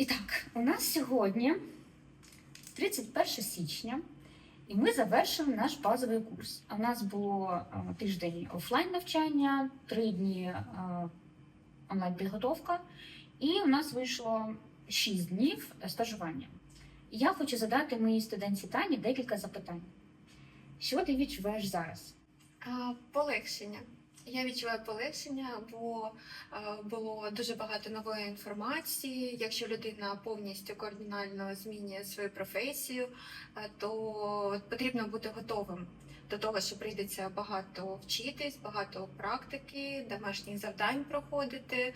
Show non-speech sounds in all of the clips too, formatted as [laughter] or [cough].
І так, у нас сьогодні 31 січня, і ми завершили наш базовий курс. У нас було тиждень офлайн навчання, три дні е, онлайн підготовка, і у нас вийшло 6 днів стажування. І я хочу задати моїй студентці Тані декілька запитань. Що ти відчуваєш зараз? А, Полегшення. Я відчуваю полегшення, бо е, було дуже багато нової інформації. Якщо людина повністю кардинально змінює свою професію, е, то потрібно бути готовим до того, що прийдеться багато вчитись, багато практики, домашніх завдань проходити.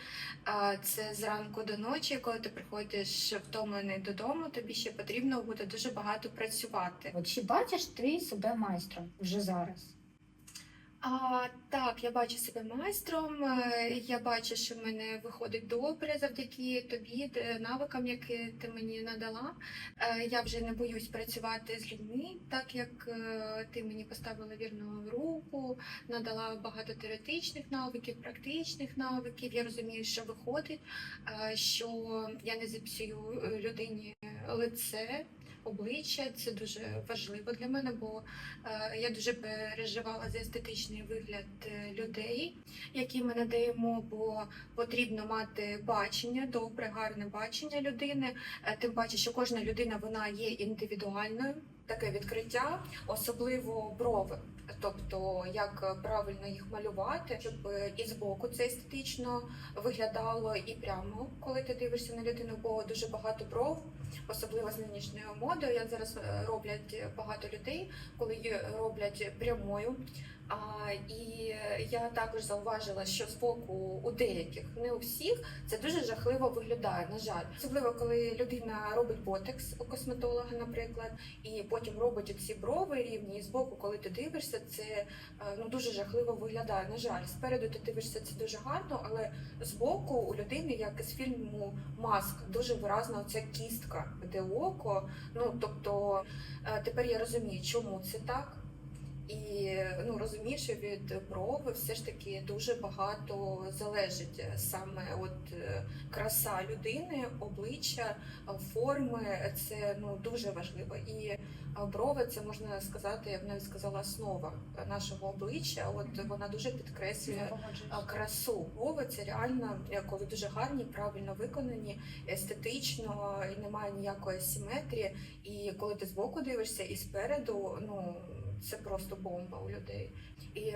Е, Це зранку до ночі, коли ти приходиш втомлений додому, тобі ще потрібно буде дуже багато працювати. Чи бачиш ти себе майстром вже зараз? А, так, я бачу себе майстром. е, Я бачу, що в мене виходить добре завдяки тобі, навикам, які ти мені надала. Е, Я вже не боюсь працювати з людьми, так як е, ти мені поставила вірну руку, надала багато теоретичних навиків, практичних навиків. Я розумію, що виходить, що я не зіпсую людині лице. Обличчя це дуже важливо для мене, бо Е, Я дуже переживала за естетичний вигляд е, людей, які ми надаємо, бо потрібно мати бачення, добре, гарне бачення людини. Е, Тим паче, що кожна людина вона є індивідуальною. Таке відкриття, особливо брови. Тобто, як правильно їх малювати, щоб і з боку це естетично виглядало, і прямо, коли ти дивишся на людину, бо дуже багато бров, особливо з нинішньою модою. Як зараз е, роблять багато людей, коли роблять прямою. А, і я також зауважила, що збоку у деяких, не у всіх, це дуже жахливо виглядає. На жаль, особливо коли людина робить ботекс у косметолога, наприклад, і потім робить оці брови рівні. І збоку, коли ти дивишся, це е, ну дуже жахливо виглядає. На жаль, спереду ти дивишся це дуже гарно, але збоку у людини, як із фільму Маск, дуже виразна оця кістка, де око. Ну тобто е, тепер я розумію, чому це так. І ну розумію, що від брови все ж таки дуже багато залежить саме от е, краса людини, обличчя, е, форми це ну дуже важливо. І е, брови це можна сказати, я б навіть сказала, основа нашого обличчя. От вона дуже підкреслює красу. Брови це реально, е, коли дуже гарні, правильно виконані, естетично і немає ніякої симетрії. І коли ти збоку дивишся і спереду, ну це просто бомба у людей. І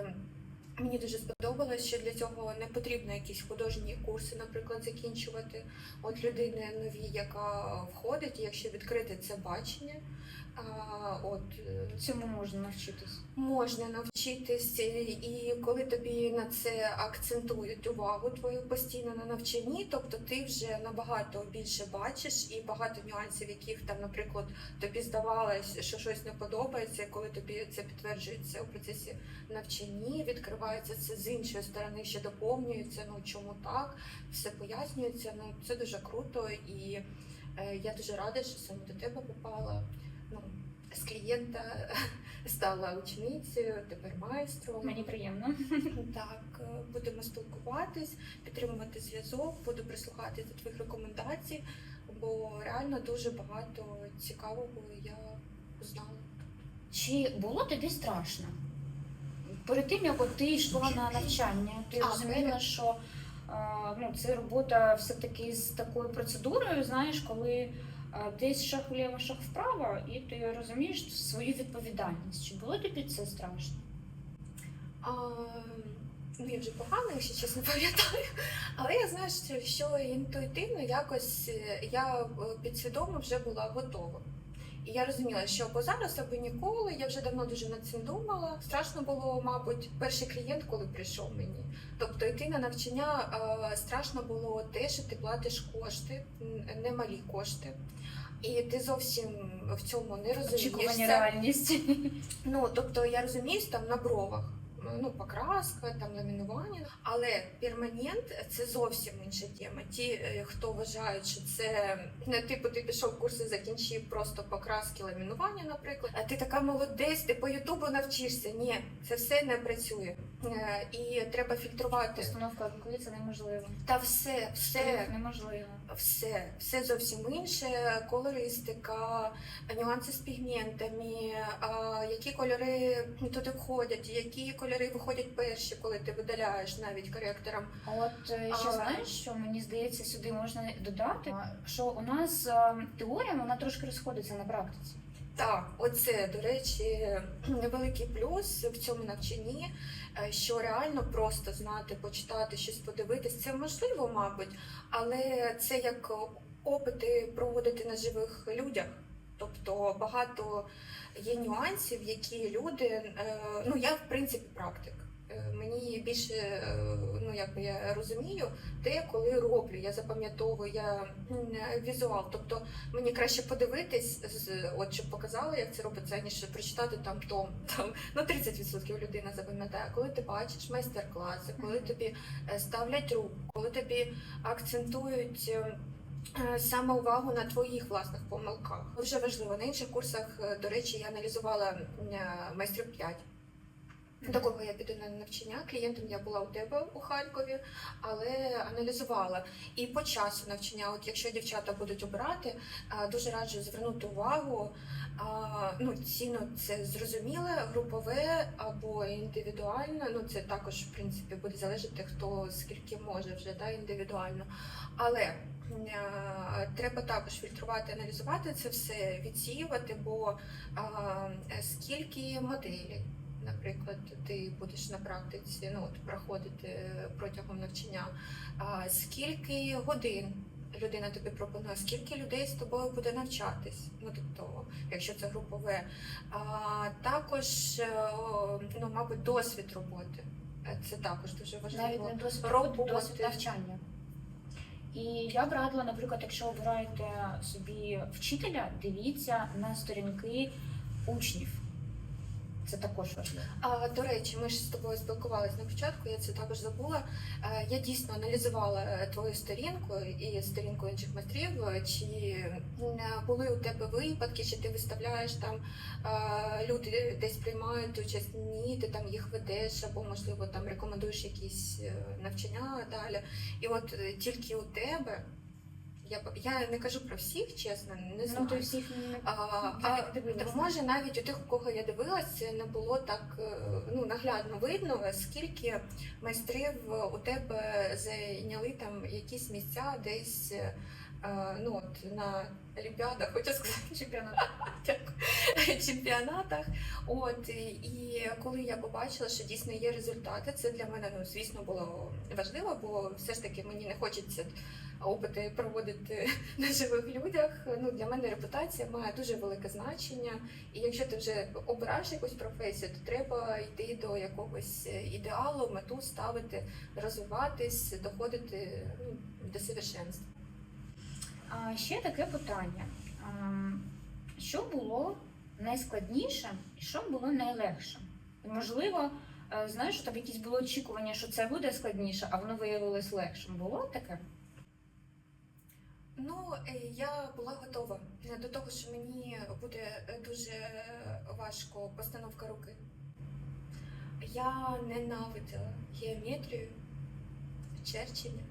мені дуже сподобалось, що для цього не потрібно якісь художні курси, наприклад, закінчувати. От людини нові, яка входить, якщо відкрити це бачення. От е, Цьому можна навчитись. можна навчитись, і коли тобі на це акцентують увагу твою постійно на навчанні, тобто ти вже набагато більше бачиш і багато нюансів, яких там, наприклад, тобі здавалось, що щось не подобається, коли тобі це підтверджується у процесі навчання, відкривається це з іншої сторони, ще доповнюється. Ну чому так, все пояснюється. Ну це дуже круто, і е, я дуже рада, що саме до тебе попала. З клієнта [laughs] стала ученицею, тепер майстром. Мені приємно. Так, е, будемо спілкуватись, підтримувати зв'язок, буду прислухатись до твоїх рекомендацій, бо реально дуже багато цікавого я узнала. Чи було тобі страшно? Перед тим, як ти йшла на навчання, ти розуміла, що е, ну, це робота все-таки з такою процедурою, знаєш, коли десь шаг вліво, шаг вправо, і ти розумієш свою відповідальність. Чи було тобі це страшно? А, ну, я вже погано, якщо чесно [laughs] пам'ятаю. Але я знаю, що, що інтуїтивно якось е, я е, підсвідомо вже була готова. І я розуміла, що або зараз, або ніколи. Я вже давно дуже над цим думала. Страшно було, мабуть, перший клієнт, коли прийшов мені. Тобто йти на навчання е, страшно було те, що ти платиш кошти, немалі кошти. І ти зовсім в цьому не Очікування реальність. Ну, тобто я розуміюсь там на бровах. Ну, покраска, там ламінування. Але перманент це зовсім інша тема. Ті, е, хто вважають, що це не типу, ти пішов курси, закінчив просто покраски ламінування, наприклад. А ти така молодець, ти по Ютубу навчишся. Ні, це все не працює. Е, І треба фільтрувати. Постановка руки це неможливо. Та все, все. Неможливо. Все, все зовсім інше, колористика, нюанси з пігментами, які кольори туди входять, які кольори виходять перші, коли ти видаляєш навіть коректором. А От е, ще А- знаєш, що мені здається, сюди можна додати, що у нас е, теорія вона трошки розходиться на практиці. Так, оце, до речі, невеликий плюс в цьому навчанні, е, що реально просто знати, почитати, щось подивитись. Це можливо, мабуть, але це як опити проводити на живих людях. Тобто багато є нюансів, які люди. е, Ну я в принципі практик. Е, Мені більше е, ну якби я розумію те, коли роблю. Я запам'ятовую, я візуал. Тобто мені краще подивитись, от щоб показали, як це робиться, ніж прочитати там том. Там ну 30% людина запам'ятає. Коли ти бачиш майстер-класи, коли тобі ставлять руку, коли тобі акцентують. Е, Саме увагу на твоїх власних помилках дуже важливо. На інших курсах, е, до речі, я аналізувала е, майстрів 5. До кого я піду на навчання? Клієнтом я була у тебе у Харкові, але аналізувала. І по часу навчання, от якщо дівчата будуть обирати, дуже раджу звернути увагу. Ну, ціно це зрозуміле, групове або індивідуальне. Ну, це також, в принципі, буде залежати, хто скільки може вже да, індивідуально. Але треба також фільтрувати, аналізувати це все, відсіювати, бо а, скільки моделей наприклад, ти будеш на практиці ну, от, проходити протягом навчання, а, скільки годин людина тобі пропонує, скільки людей з тобою буде навчатись, ну тобто, якщо це групове, а, також, е, ну, мабуть, досвід роботи. Е, Це також дуже Навіть важливо. не досвід роботи, досвід навчання. І я б радила, наприклад, якщо обираєте собі вчителя, дивіться на сторінки учнів. Це також важливо. А, до речі, ми ж з тобою спілкувалися на початку, я це також забула. Е, Я дійсно аналізувала е, твою сторінку і сторінку інших майстрів, е, чи були у тебе випадки, чи ти виставляєш там люди десь приймають участь, ні, ти там їх ведеш, або можливо там рекомендуєш якісь навчання далі. І от тільки у тебе. Я, я не кажу про всіх, чесно, не знаю. Ну, то всіх не А, а, не може навіть у тих, у кого я дивилась, не було так е, ну, наглядно видно, скільки майстрів у тебе зайняли там якісь місця десь е, ну, от, на олімпіадах, хочу сказати, чемпіонат. Дякую. [laughs] чемпіонатах. От і коли я побачила, що дійсно є результати, це для мене ну звісно було важливо, бо все ж таки мені не хочеться опити проводити [laughs] на живих людях. Ну для мене репутація має дуже велике значення. І якщо ти вже обираєш якусь професію, то треба йти до якогось ідеалу, мету ставити, розвиватись, доходити ну, до совершенства. А ще таке питання: що було найскладніше і що було найлегше? Можливо, е, знаєш, що там якісь було очікування, що це буде складніше, а воно виявилось легшим. Було таке? Ну, е, я була готова до того, що мені буде е, дуже важко постановка руки. Я ненавиділа геометрію, черчення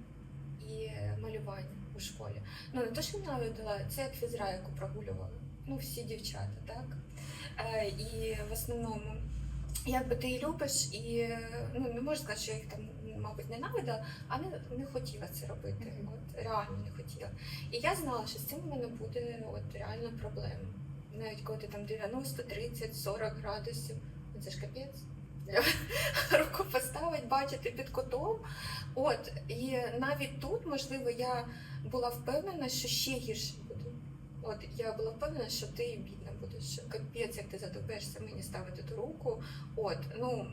і малювання у школі. Ну, не те, що ненавиділа, це як фізра, яку прогулювала. Ну, всі дівчата, так? Е, І в основному, якби ти і любиш, і ну, не можу сказати, що я їх там, мабуть, ненавиділа, а не, не хотіла це робити. Мгм. От реально не хотіла. І я знала, що з цим у мене буде от реально проблема. Навіть коли ти там 90, 30, 40 градусів, ну, це ж капець. [laughs] Руку поставить, бачити під котом. От, і навіть тут, можливо, я була впевнена, що ще гірше буде. От я була впевнена, що ти бідна будеш, капець, як ти задобешся мені ставити ту руку. От, ну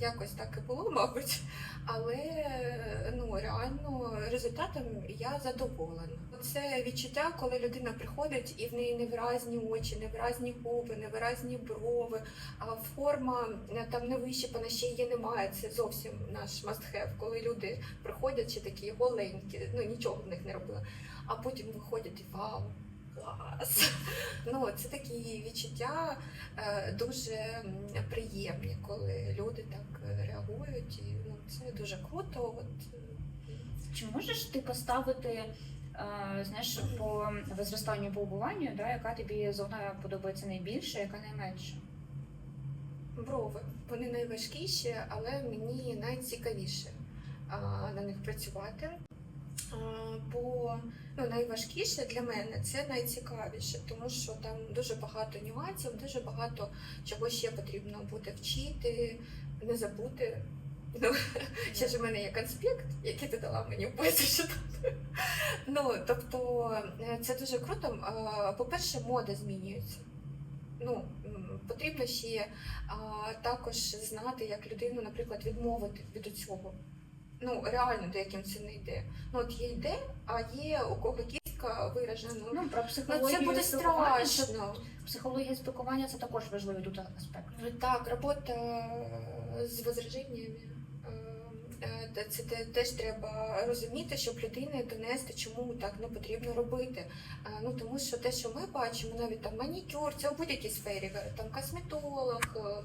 Якось так і було, [laughs] мабуть. Але е, ну реально результатом я задоволена. Це відчуття, коли людина приходить і в неї невиразні очі, невиразні губи, невиразні брови, форма е, там не вищипана, ще її немає. Це зовсім наш have, коли люди приходять ще такі голенькі, ну нічого в них не робили, а потім виходять вау. Клас! Ну, це такі відчуття е, дуже приємні, коли люди так е, реагують. І, ну, це дуже круто. От, Чи можеш ти поставити, е, знаєш, по возрастанню по убуванню, да, яка тобі зона подобається найбільше, яка найменше? брови. Вони найважкіші, але мені найцікавіше а, на них працювати. А, Бо ну, найважкіше для мене це найцікавіше, тому що там дуже багато нюансів, дуже багато чого ще потрібно буде вчити, не забути. Ну, ще ж у мене є конспект, який ти дала мені в вписати. Ну, тобто, е, це дуже круто. По-перше, мода змінюється. Ну, потрібно ще також знати, як людину, наприклад, відмовити від цього. Ну, реально, деяким це не йде. Ну, от є йде, а є у кого кістка виражена. Ну, Ну, про ну, психологію це буде спілкування, страшно. Психологія спілкування це також важливий тут аспект. Так, робота з возраженнями. Е, Це те- теж треба розуміти, щоб людині донести, чому так не потрібно робити. Е, Ну тому що те, що ми бачимо, навіть там манікюр, це у будь-якій сфері, е, там косметолог,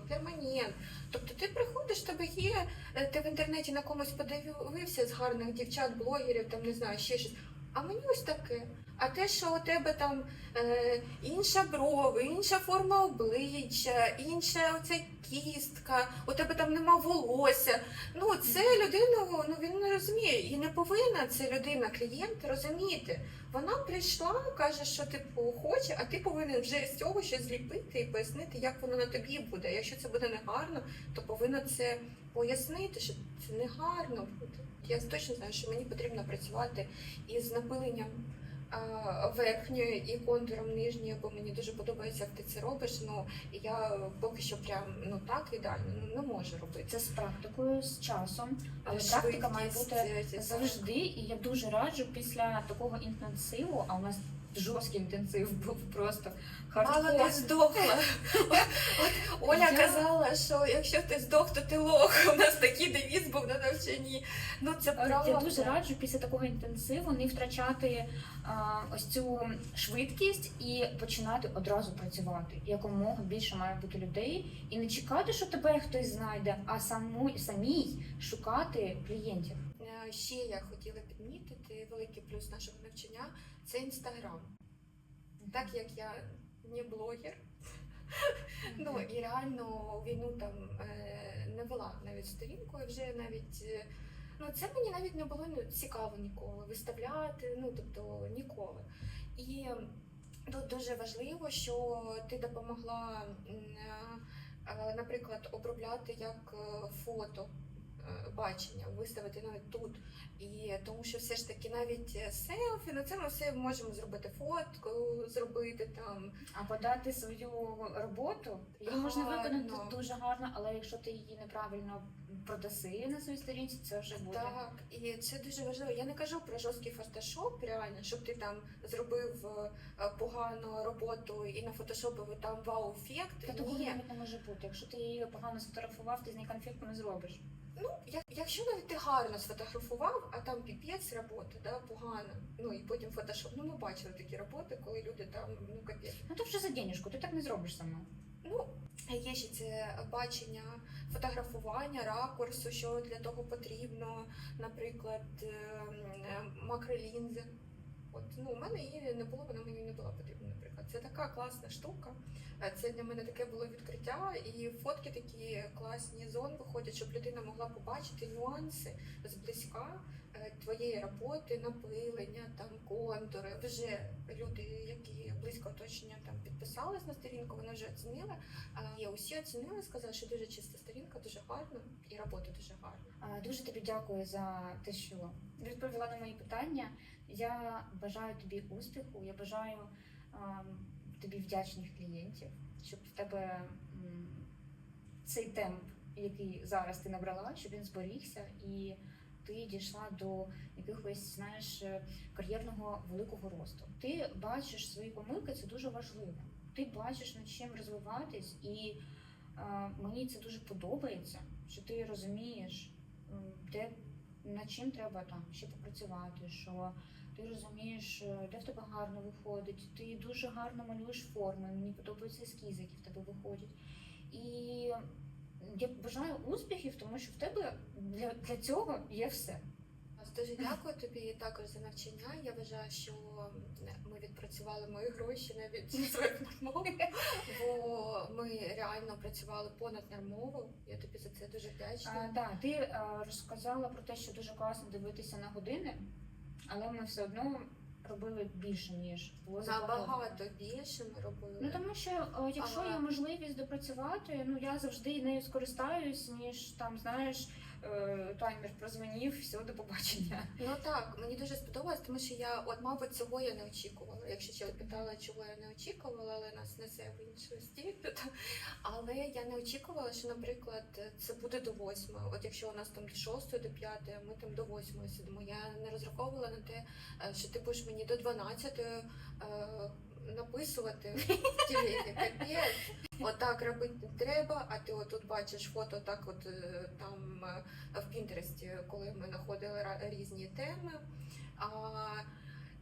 перманент. Тобто ти приходиш, тебе є, ти в інтернеті на комусь подивився з гарних дівчат, блогерів, там не знаю, ще щось. А мені ось таке. А те, що у тебе там е, інша брова, інша форма обличчя, інша оця кістка, у тебе там нема волосся. Ну, це людину, ну він не розуміє. І не повинна ця людина, клієнт, розуміти. Вона прийшла, каже, що типу хоче, а ти повинен вже з цього щось зліпити і пояснити, як воно на тобі буде. Якщо це буде негарно, то повинна це пояснити, що це не гарно буде. Я точно знаю, що мені потрібно працювати із напиленням верхньої і контуром нижньої, бо мені дуже подобається, як ти це робиш. Ну я поки що прям ну так ідеально ну, не можу робити. Це з практикою, з часом, але Швидкість, практика має бути це- завжди. І я дуже раджу після такого інтенсиву, а у нас жорсткий інтенсив був просто Мало хардкор. не здохла. От Оля Я- казала, що якщо ти здох, то ти лох. У нас такий девіз був на навчанні. Ну це правда. Я дуже раджу після такого інтенсиву не втрачати а, ось цю швидкість і починати одразу працювати. Якомога більше має бути людей, і не чекати, що тебе хтось знайде, а саму самій шукати клієнтів. Е, Ще я хотіла підмітити великий плюс нашого навчання це інстаграм. Так як я не блогер, ну і реально війну там е, не вела навіть сторінку, і вже навіть. е, Ну, це мені навіть не було ну, цікаво ніколи виставляти, ну тобто ніколи. І тут дуже важливо, що ти допомогла, е, наприклад, обробляти як фото бачення, виставити навіть тут. І тому що все ж таки навіть е, селфі, ну це ми все можемо зробити фотку, зробити там. А подати свою роботу її можна Гарно. виконати дуже гарно, але якщо ти її неправильно продаси на своїй сторінці, це вже буде. Так, і це дуже важливо. Я не кажу про жорсткий фотошоп, реально, щоб ти там зробив е, погану роботу і на нафотошопив там вау-ефект. Та Ні. навіть не може бути. Якщо ти її погано сфотографував, ти з неї конфетку не зробиш. Ну, як, якщо навіть ти гарно сфотографував, а там піпець робота, да, погано. Ну і потім фотошоп. Ну, ми бачили такі роботи, коли люди там, ну капець. Ну то вже за денежку, ти так не зробиш сама. Ну, є ще це бачення фотографування, ракурсу, що для того потрібно, наприклад, е, макролінзи. От, ну, у мене її не було, вона мені не була потрібна. Це така класна штука. Е, Це для мене таке було відкриття, і фотки такі класні зон виходять, щоб людина могла побачити нюанси зблизька е, твоєї роботи, напилення, там контури. Вже люди, які близько оточення там підписались на сторінку, вони вже оцінили. І усі оцінили, сказали, що дуже чиста сторінка, дуже гарна, і робота дуже гарна. Дуже тобі дякую за те, що відповіла на мої питання. Я бажаю тобі успіху, я бажаю тобі вдячних клієнтів, щоб в тебе цей темп який зараз ти набрала, щоб він зберігся і ти дійшла до якихось, знаєш, е, кар'єрного великого росту. Ти бачиш свої помилки, це дуже важливо. Ти бачиш над чим розвиватись, і е, мені це дуже подобається, що ти розумієш, де над чим треба там ще попрацювати, що ти розумієш, де в тебе гарно виходить. Ти дуже гарно малюєш форми. Мені подобаються ескізи, які в тебе виходять. І я бажаю успіхів, тому що в тебе для, для цього є все. Дуже дякую тобі також за навчання. Я вважаю, що ми відпрацювали мої гроші навіть зі своїх нормов, бо ми реально працювали понад нормово. Я тобі за це дуже вдячна. да, ти е, розказала про те, що дуже класно дивитися на години, але ми все одно робили більше, ніж було заплановано. Набагато більше ми робили. Ну тому що е, якщо Ага. є можливість допрацювати, ну я завжди нею скористаюсь, ніж там знаєш, таймер прозвонів, все, до побачення. Ну так, мені дуже сподобалось, тому що я, от, мабуть, цього я не очікувала. Якщо ще питала, чого я не очікувала, але нас несе в іншу стіль. Але я не очікувала, що, наприклад, це буде до восьми. От якщо у нас там до шостої, до п'ятої, ми там до восьмої сидимо. Я не розраховувала на те, е, що ти будеш мені до дванадцятої е, написувати в тілегі. Капець. Отак робити не треба, а ти отут бачиш фото так от е, там е, в Пінтересті, коли ми знаходили різні теми. А,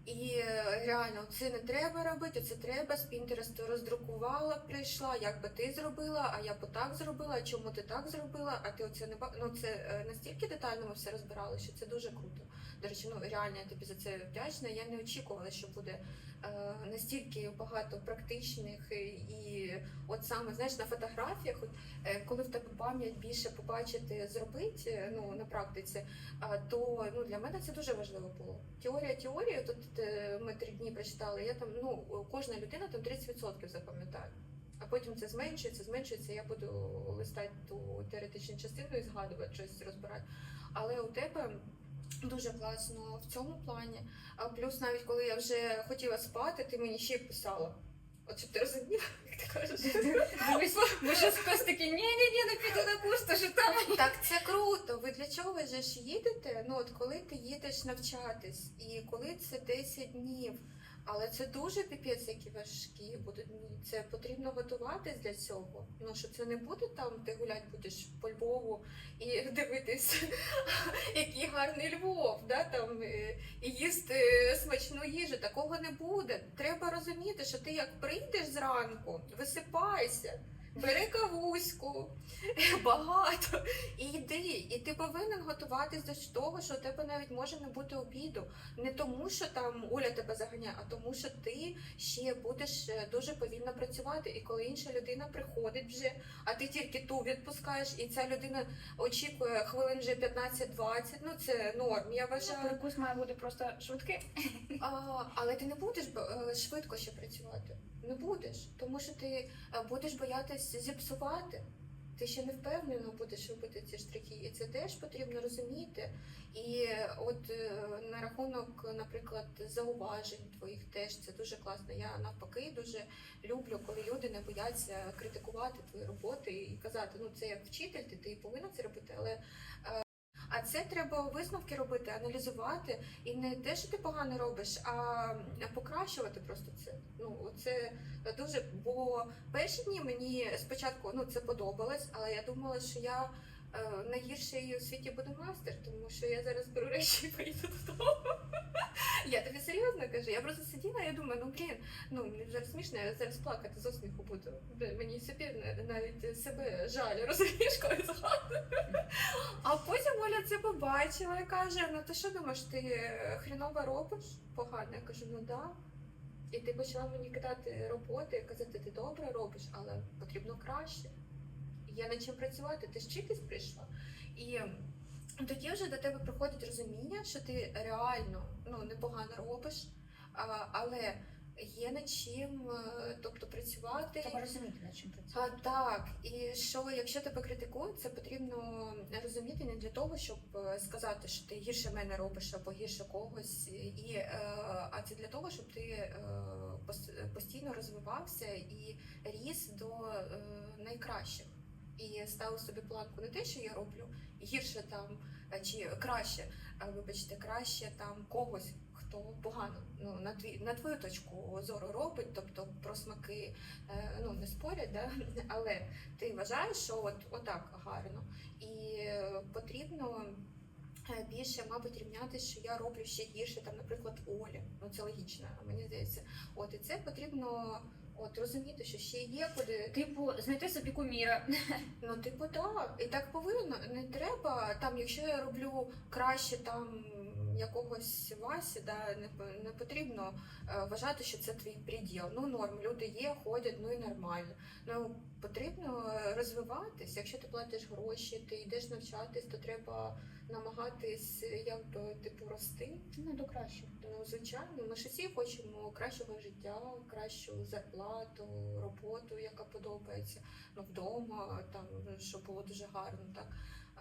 і е, реально це не треба робити, це треба з Пінтересту роздрукувала, прийшла, як би ти зробила, а я б так зробила, чому ти так зробила, а ти оце не ну це настільки детально ми все розбирали, що це дуже круто. До речі, ну реально я тобі за це вдячна. Я не очікувала, що буде е, настільки багато практичних і, і от саме знаєш на фотографіях, от, е, коли в тебе пам'ять більше побачити, зробити е, ну на практиці, а, то ну для мене це дуже важливо було. Теорія теорія, тут е, ми три дні прочитали. Я там ну кожна людина там 30% запам'ятає. А потім це зменшується, зменшується. Я буду листати ту теоретичну частину і згадувати щось розбирати. Але у тебе дуже класно в цьому плані. А плюс, навіть коли я вже хотіла спати, ти мені ще писала. От щоб ти розуміла, [laughs] як ти кажеш. Бо щось хтось такий, ні, ні, ні, не піду на курс, то що там. Так це круто. Ви для чого же ж їдете? Ну от коли ти їдеш навчатись, і коли це 10 днів. Але це дуже піпець, які важкі будуть дні. Це потрібно готуватись для цього. Ну що це не буде там, ти гулять будеш по Львову і [laughs] дивитись, гарний Львов, да, там, е, і їсти смачну їжу. Такого не буде. Треба розуміти, що ти як прийдеш зранку, висипайся. Бери кавуську, [laughs] багато, і йди. І ти повинен готуватись до того, що у тебе навіть може не бути обіду. Не тому, що там Оля тебе заганяє, а тому, що ти ще будеш е, дуже повільно працювати. І коли інша людина приходить вже, а ти тільки ту відпускаєш, і ця людина очікує хвилин вже 15-20, ну це норм. Я вважаю. Перекус має бути просто швидкий. А, але ти не будеш е, швидко ще працювати. Не будеш, тому що ти е, будеш боятись зіпсувати. Ти ще не впевнено будеш робити ці штрихи, і це теж потрібно розуміти. І е, от е, на рахунок, наприклад, зауважень твоїх теж це дуже класно. Я навпаки дуже люблю, коли люди не бояться критикувати твої роботи і казати, ну це як вчитель, ти, ти повинна це робити, але. А це треба висновки робити, аналізувати, і не те, що ти погано робиш, а покращувати просто це. Ну це дуже. Бо перші дні мені спочатку ну це подобалось, але я думала, що я найгірший у світі буду мастер, тому що я зараз беру речі і поїду додому. Я тобі серйозно кажу. Я просто сиділа, я думаю, ну блін, ну мені зараз смішно, я зараз плакати з осміху буду. Мені собі навіть себе жаль, розумієш, коли згадую. А потім Оля це побачила і каже: ну ти що думаєш, ти е, хріново робиш погано? Я кажу, ну да. І ти почала мені кидати роботи, і казати, ти добре робиш, але потрібно краще. Є над чим працювати, ти ж вчитись прийшла. І тоді вже до тебе приходить розуміння, що ти реально ну, непогано робиш, а, але є над чим е, тобто, працювати. Треба розуміти, над чим А, працювати. так, і що якщо тебе критикують, це потрібно розуміти не для того, щоб е, сказати, що ти гірше мене робиш або гірше когось, і, е, а це для того, щоб ти постійно розвивався і ріс до найкращих. І ставив собі планку не те, що я роблю гірше там е, чи краще, а вибачте, краще там когось, хто погано ну на твій на твою точку зору робить, тобто про смаки е, ну не спорять, да? [laughs] але ти вважаєш, що от отак гарно, і е, потрібно. е, Більше, мабуть, рівнятися, що я роблю ще гірше, там, наприклад, Оля. Ну це логічно, мені здається. От і це потрібно от розуміти, що ще є куди Типу, знайти собі куміра. [laughs] Ну, типу, так, і так повинно. Не треба там, якщо я роблю краще там якогось Васі, да, не, не потрібно е, вважати, що це твій приділ. Ну, норм, люди є, ходять, ну і нормально. Ну, потрібно розвиватись. Якщо ти платиш гроші, ти йдеш навчатись, то треба намагатись якби типу рости. Ну, до кращого. Ну, звичайно, ми ж усі хочемо кращого життя, кращу зарплату, роботу, яка подобається. Ну, вдома, там, щоб було дуже гарно. Так.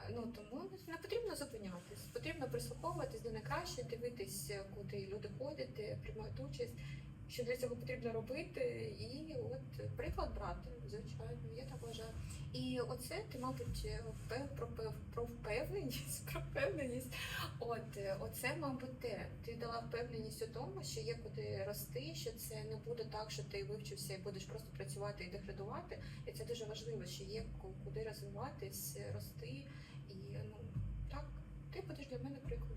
Ну, тому не потрібно зупинятись. Потрібно прислуховуватись до найкраще, дивитись, куди люди ходять, приймають участь. Що для цього потрібно робити, і от приклад брати, звичайно, я так вважаю. І оце ти, мабуть, про, про впевненість, [laughs] про впевненість От оце, мабуть, те. Ти дала впевненість у тому, що є куди рости, що це не буде так, що ти вивчився і будеш просто працювати і деградувати. І це дуже важливо, що є куди розвиватись, рости. Ти будеш для мене прикладом.